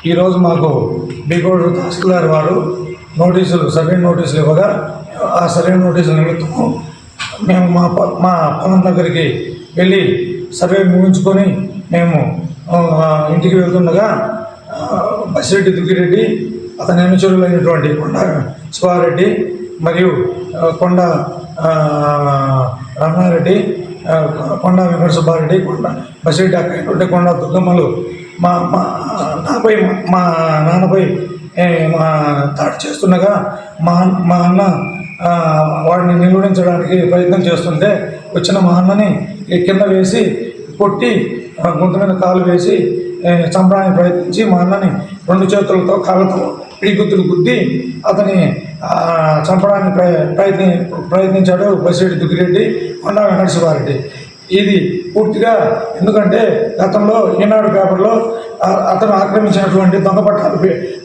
ఈరోజు మాకు బీకోడు తహసీల్దార్ వారు నోటీసులు సర్వే నోటీసులు ఇవ్వగా ఆ సర్వే నోటీసుల నిమిత్తము మేము మా మా పొలం దగ్గరికి వెళ్ళి సర్వే ముగించుకొని మేము ఇంటికి వెళ్తుండగా బసిరెడ్డి దుగ్గిరెడ్డి అతని అనుచరులైనటువంటి కొండ శివారెడ్డి మరియు కొండ రమణారెడ్డి కొండ వెంకట సుబ్బారెడ్డి కొండ బసిరెడ్డి అక్కడ కొండ దుర్గమ్మలు మా మా నాపై మా నాన్నపై మా దాడి చేస్తుండగా మా మా అన్న వాడిని నిలువడించడానికి ప్రయత్నం చేస్తుంటే వచ్చిన మా అన్నని కింద వేసి కొట్టి గుంత మీద కాలు వేసి చంపడానికి ప్రయత్నించి మా అన్నని రెండు చేతులతో కాళ్ళతో పిడిగుత్తులు గుద్ది అతని చంపడానికి ప్రయ ప్రయత్ని ప్రయత్నించాడు బసిరెడ్డి దుగ్గిరెడ్డి కొండ వెంకటశివారెడ్డి ఇది పూర్తిగా? ఎందుకంటే గతంలో ఈనాడు పేపర్లో అతను ఆక్రమించినటువంటి దొంగ పట్టాలు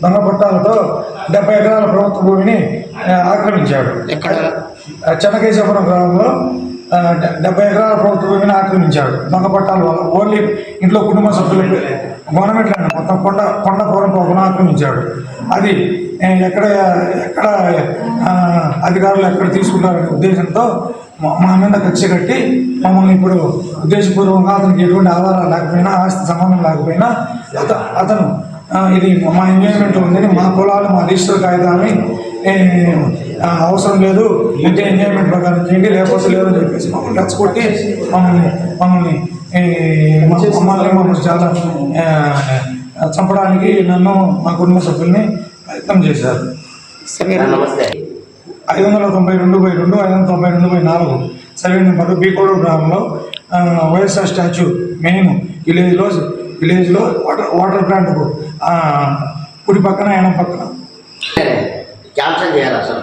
దొంగ పట్టాలతో డెబ్బై ఎకరాల ప్రభుత్వ భూమిని ఆక్రమించాడు. ఆ, చెన్నకేశపురం గ్రామంలో డెబ్బై ఎకరాల ప్రభుత్వం ఆక్రమించాడు. దొంగ పట్టాల వల్ల ఓన్లీ ఇంట్లో కుటుంబ సభ్యులకు గవర్నమెంట్ మొత్తం కొండ కొండ పూరం పోకుండా ఆక్రమించాడు. అది ఎక్కడ ఎక్కడ అధికారులు ఎక్కడ తీసుకుంటారనే ఉద్దేశంతో మా- మీద కక్ష కట్టి మమ్మల్ని ఇప్పుడు ఉద్దేశపూర్వకంగా అతనికి ఎటువంటి ఆధారాలు లేకపోయినా ఆస్తి సంబంధం లేకపోయినా అత అతను ఇది మా ఎంజాయ్మెంట్ ఉందని మా కులాలు మా రిజిస్టర్ కాగితాన్ని అవసరం లేదు. అంటే ఎంజాయ్మెంట్ ప్రకారం చేయండి లేకపోతే లేదు అని చెప్పేసి మమ్మల్ని రెచ్చగొట్టి మమ్మల్ని మమ్మల్ని మమ్మల్ని మమ్మల్ని చాలా చంపడానికి నన్ను మా కుటుంబ సభ్యుల్ని ప్రయత్నం చేశారు. నమస్తే. ఐదు వందల తొంభై రెండు బై రెండు ఐదు వందల తొంభై రెండు బై నాలుగు సర్వే నెంబర్ బీకోడు గ్రామంలో ఆ, వైఎస్ఆర్ స్టాచ్యూ మెయిన్ విలేజ్లో విలేజ్లో వాటర్ వాటర్ ప్లాంట్కు ఆ, కుడి పక్కన ఎడం పక్కన. క్యాన్సల్ చేయాలి అసలు